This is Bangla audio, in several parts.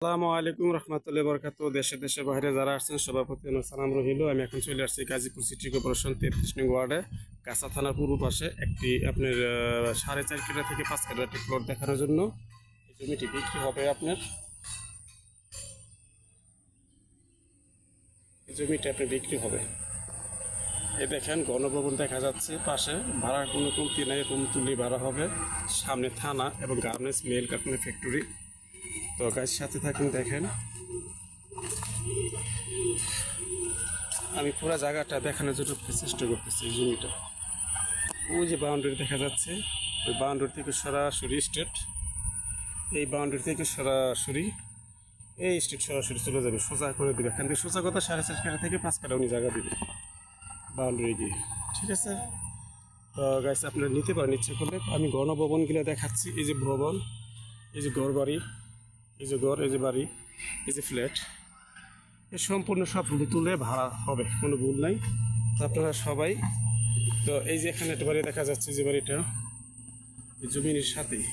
আসসালামু আলাইকুম রহমতুল্লাহ বরকাত। দেশে দেশে, বাইরে যারা আসছেন সবার প্রতি আমার সালাম রহিল। আমি এখন চলে আসছি গাজীপুর সিটি কর্পোরেশন তেত্রিশ নং ওয়ার্ডে, কাঁচা থানার পূর্ব পাশে একটি আপনার সাড়ে চার কিলো থেকে পাঁচ কিলো একটি প্লট দেখানোর জন্য। এই জমিটি বিক্রি হবে আপনার? এই জমিটা আপনার বিক্রি হবে। এ দেখেন, গণভবন দেখা যাচ্ছে পাশে। ভাড়া কোনো কমতি নাই, রুম তুলি ভাড়া হবে। সামনে থানা এবং গার্মেন্টস মেল কার্টুনের ফ্যাক্টরি তো গাছ সাথে থাকুন, দেখেন। আমি পুরো জায়গাটা দেখানোর জন্য চেষ্টা করতেছি জমিটা। ওই যে বাউন্ডারি দেখা যাচ্ছে, ওই বাউন্ডারি থেকে সরাসরি স্টেট এই বাউন্ডারি থেকে সরাসরি, এই স্টেট সরাসরি চলে যাবে, সোজা করে দেবে। এখান থেকে সোজা কথা সাড়ে চার কাটা থেকে পাঁচ কাটা উনি জায়গা দেবে বাউন্ডারি গিয়ে। ঠিক আছে? তো গাছ আপনারা নিতে পারেন, ইচ্ছে করলে। আমি গণভবনগুলো দেখাচ্ছি, এই যে ভবন, এই যে ঘর বাড়ি এই যে ঘর, এই যে বাড়ি, এই যে ফ্ল্যাট এই সম্পূর্ণ সব তুলে ভাড়া হবে, কোনো ভুল নাই। আপনারা সবাই, তো এই যে এখানে একটা বাড়ি দেখা যাচ্ছে, যে বাড়িটা জমিনের সাথেই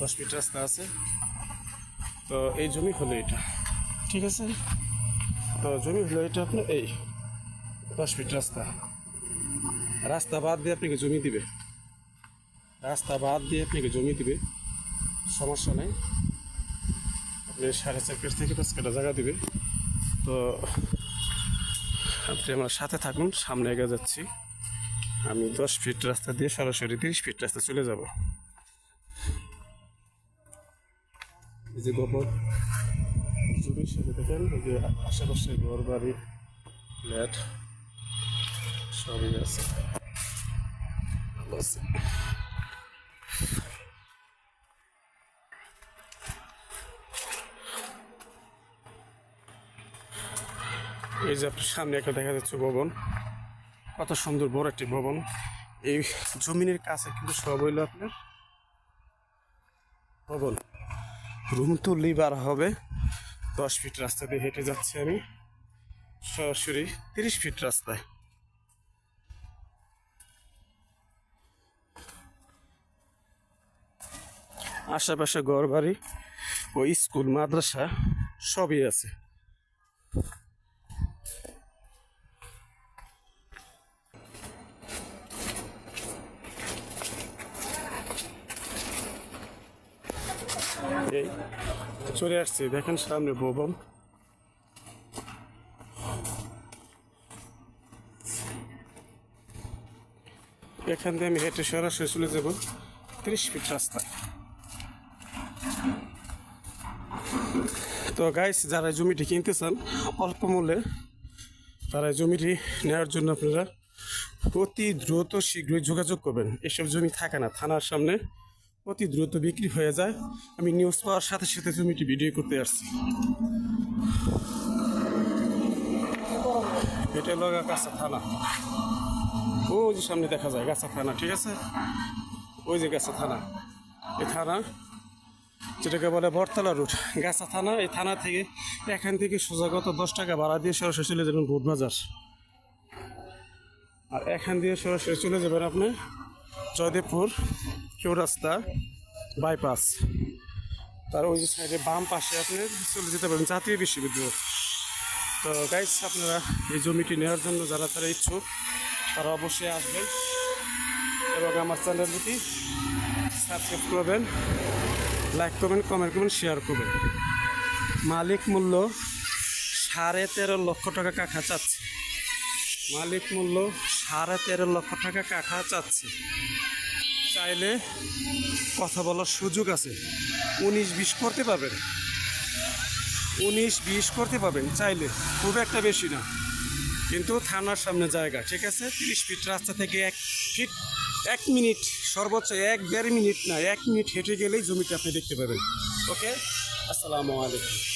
দশ ফিট রাস্তা আছে। তো এই জমি হলো এটা, ঠিক আছে? তো জমি হলো এটা আপনার এই দশ ফিট রাস্তা। রাস্তা বাদ দিয়ে আপনাকে জমি দিবে। রাস্তা বাদ দিয়ে আপনাকে জমি দিবে, সমস্যা নেই। সাড়ে চার পেজ থেকে পাঁচ কাটা জায়গা দিবে। তো আপনি আমার সাথে থাকুন, সামনে এগিয়ে যাচ্ছি। আমি দশ ফিট রাস্তা দিয়ে সরাসরি তিরিশ ফিট রাস্তা চলে যাব। এই যে গোবর জমির সাথে দেখেন, এই যে আশেপাশে ঘর, বাড়ি, ফ্ল্যাট, সবই আছে। আছে। এই যে আপনার সামনে একটা দেখা যাচ্ছে ভবন। কত সুন্দর বড় একটি ভবন। এই জমিনের কাছে কিন্তু সব হইল আপনার ভবন। রুম তুললেই বার হবে। দশ ফিট রাস্তা দিয়ে হেঁটে যাচ্ছি আমি। সরাসরি তিরিশ ফিট রাস্তায়। আশেপাশে ঘর বাড়ি ও স্কুল, মাদ্রাসা সবই আছে। এই চলে আসছি, দেখেন সামনে ভবন এখান থেকে আমি হেঁটে সরাসরি চলে যাব, ত্রিশ ফিট রাস্তা তো গাইস যারা জমিটি কিনতে চান অল্প মূল্যে, তারা জমিটি নেওয়ার জন্য আপনারা অতি দ্রুত শীঘ্রই যোগাযোগ করবেন। এসব জমি থাকে না, থানার সামনে। অতি দ্রুত বিক্রি হয়ে যায়। আমি নিউজ পাওয়ার সাথে সাথে জমিটি ভিডিও করতে আসছি। এটা হলো গাছা থানা। ওই যে সামনে দেখা যায়, গাছা থানা, ঠিক আছে? ওই যে গাছা থানা। এই থানা, যেটাকে বলে বটতলা রুট গাছা থানা, এই থানা থেকে এখান থেকে সোজাগত দশ টাকা ভাড়া দিয়ে সরাসরি চলে যাবেন ভোট বাজার। আর এখান দিয়ে সরাসরি চলে যাবেন আপনি জয়দেবপুর। চৌরাস্তা বাইপাস তার ওই যে সাইডে বাম পাশে আপনি চলে যেতে পারেন, জাতীয় বিশ্ববিদ্যালয়। তো গাইস আপনারা এই জমিটি নেওয়ার জন্য যারা তারা ইচ্ছুক, তারা অবশ্যই আসবেন এবং আমার চ্যানেলটি সাবস্ক্রাইব করবেন লাইক করবেন কমেন্ট করবেন শেয়ার করবেন। মালিক মূল্য সাড়ে তেরো লক্ষ টাকা কাঠা চাচ্ছে। মালিক মূল্য সাড়ে তেরো লক্ষ টাকা কাঠা চাচ্ছে। চাইলে কথা বলার সুযোগ আছে। উনিশ বিশ করতে পারবেন। উনিশ বিশ করতে পারবেন চাইলে, খুব একটা বেশি না। কিন্তু থানার সামনে জায়গা, ঠিক আছে? তিরিশ ফিট রাস্তা থেকে এক ফিট এক মিনিট, সর্বোচ্চ এক দেড় মিনিট না, এক মিনিট হেঁটে গেলেই জমিটা আপনি দেখতে পাবেন। ওকে? আসসালামু আলাইকুম।